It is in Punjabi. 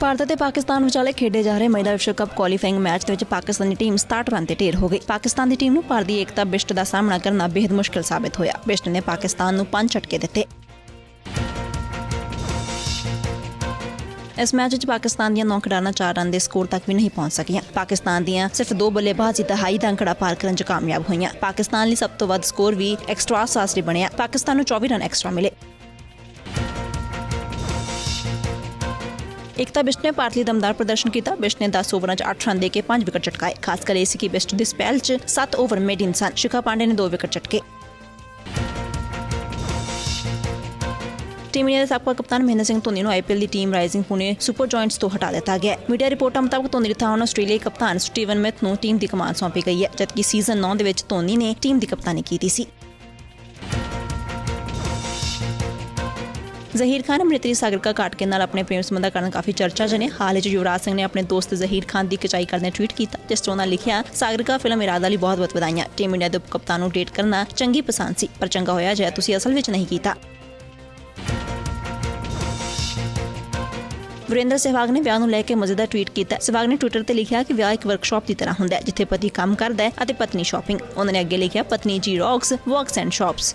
ਭਾਰਤ ਅਤੇ ਪਾਕਿਸਤਾਨ ਵਿਚਾਲੇ ਖੇਡੇ ਜਾ ਰਹੇ ਮਹਿਲਾ ਵਿਸ਼ਵ ਕੱਪ ਕੁਆਲੀਫਾਇੰਗ ਮੈਚ ਦੇ ਵਿੱਚ ਪਾਕਿਸਤਾਨੀ ਟੀਮ 67 ਰਨ ਤੇ ਢੇਰ ਹੋ ਗਈ। ਪਾਕਿਸਤਾਨ ਦੀ ਟੀਮ ਨੂੰ ਭਾਰਤੀ ਏਕਤਾ ਬਿਸ਼ਟ ਦਾ ਸਾਹਮਣਾ ਕਰਨਾ ਬੇहद ਮੁਸ਼ਕਲ ਸਾਬਿਤ ਹੋਇਆ। ਬਿਸ਼ਟ ਨੇ ਪਾਕਿਸਤਾਨ ਨੂੰ ਪੰਜ ਝਟਕੇ ਦਿੱਤੇ। ਇਸ ਮੈਚ ਵਿੱਚ ਪਾਕਿਸਤਾਨ ਦੀਆਂ ਨੌ ਖਿਡਾਰਨਾਂ 4 ਰਨ ਦੇ ਸਕੋਰ ਤੱਕ ਵੀ ਨਹੀਂ ਪਹੁੰਚ ਸਕੀਆਂ। ਪਾਕਿਸਤਾਨ ਦੀਆਂ ਸਿਰਫ ਦੋ ਬੱਲੇਬਾਜ਼ ਹੀ ਦਹਾਈ ਦਾ ਅੰਕੜਾ ਪਾਰ ਕਰਨ 'ਚ ਕਾਮਯਾਬ ਹੋਈਆਂ। ਪਾਕਿਸਤਾਨ ਲਈ ਸਭ ਤੋਂ ਵੱਧ ਸਕੋਰ ਵੀ ਐਕਸਟਰਾ ਸਾਸਰੀ ਬਣਿਆ। ਪਾਕਿਸਤਾਨ ਨੂੰ 24 ਰਨ ਐਕਸਟਰਾ ਮਿਲੇ। ਏਕਤਾ ਬਿਸ਼ਟ ਨੇ ਭਾਰਤ ਲਈ ਦਮਦਾਰ ਪ੍ਰਦਰਸ਼ਨ ਕੀਤਾ। ਬਿਸ਼ਟ ਨੇ 10 ਓਵਰਾਂ 'ਚ 8 ਰਨ ਦੇ ਕੇ 5 ਵਿਕਟ ਝਟਕਾਏ। ਖਾਸ ਕਰ ਇਹ ਸੀ ਕਿ ਬਿਸ਼ਟ ਦੀ ਸਪੈਲ 'ਚ 7 ਓਵਰ ਮੇਡਿਨ ਸਨ। ਸ਼ਿਖਾ ਪਾਂਡੇ ਨੇ 2 ਵਿਕਟ ਝਟਕੇ। ਟੀਮ ਇੰਡੀਆ ਦੇ ਸਾਬਕਾ ਕਪਤਾਨ ਮਹਿੰਦਰ ਸਿੰਘ ਧੋਨੀ ਨੂੰ ਆਈਪੀਐਲ ਦੀ team rising Pune super giants ਤੋਂ ਹਟਾ ਦਿੱਤਾ ਗਿਆ। ਮੀਡੀਆ ਰਿਪੋਰਟਾਂ ਮੁਤਾਬਕ ਧੋਨੀ ਦੀ ਥਾਂ ਹੁਣ ਆਸਟ੍ਰੇਲੀਆਈ ਕਪਤਾਨ ਸਟੀਵਨ ਮਿਥ ਨੂੰ ਟੀਮ ਦੀ ਕਮਾਨ ਸੌਂਪੀ ਗਈ ਹੈ, ਜਦਕਿ ਸੀਜ਼ਨ 9 ਦੇ ਵਿੱਚ ਧੋਨੀ ਨੇ ਟੀਮ ਦੀ ਕਪਤਾਨੀ ਕੀਤੀ ਸੀ। ਜ਼ਹੀਰ ਖਾਨ ਅਮ੍ਰਿਤਰੀ ਸਾਗਰਕਾ ਕਾਟਕੇ ਨਾਲ ਆਪਣੇ ਪ੍ਰੇਮ ਸੰਬੰਧਾਂ ਕਾਰਨ ਕਾਫੀ ਚਰਚਾ 'ਚ ਨੇ। ਹਾਲ ਚ ਯੁਵਰਾਜ ਸਿੰਘ ਨੇ ਆਪਣੇ ਦੋਸਤ ਜ਼ਹੀਰ ਖਾਨ ਦੀ ਕਚਾਈ ਕਰਦੇ ਟਵੀਟ ਕੀਤਾ, ਜਿਸ 'ਚ ਉਹਨਾਂ ਲਿਖਿਆ ਸਾਗਰਿਕਾ ਫਿਲਮ ਇਰਾਦਾ ਲਈ ਬਹੁਤ ਬਹੁਤ ਵਧਾਈਆਂ ਟੀਮ ਇੰਡੀਆ ਦੇ ਉਪ ਕਪਤਾਨ ਨੂੰ ਡੇਟ ਕਰਨਾ ਚੰਗੀ ਪਸੰਦ ਸੀ, ਪਰ ਚੰਗਾ ਹੋਇਆ ਜੇ ਤੁਸੀਂ ਅਸਲ ਵਿੱਚ ਨਹੀਂ ਕੀਤਾ। ਵਰਿੰਦਰ ਸਹਿਵਾਗ ਨੇ ਵਿਆਹ ਨੂੰ ਲੈ ਕੇ ਮਜ਼ੇਦਾਰ ਟਵੀਟ ਕੀਤਾ। ਸਹਿਵਾਗ ਨੇ ਟਵਿੱਟਰ ਤੇ ਲਿਖਿਆ ਕਿ ਵਿਆਹ ਇੱਕ ਵਰਕਸ਼ਾਪ ਦੀ ਤਰ੍ਹਾਂ ਹੁੰਦਾ ਹੈ, ਜਿੱਥੇ ਪਤੀ ਕੰਮ ਕਰਦਾ ਹੈ ਅਤੇ ਪਤਨੀ ਸ਼ਾਪਿੰਗ। ਉਹਨਾਂ ਨੇ ਅੱਗੇ ਲਿਖਿਆ, ਪਤਨੀ ਜੀ ਰੌਕਸ ਵਰਕਸ ਐਂਡ ਸ਼ਾਪਸ।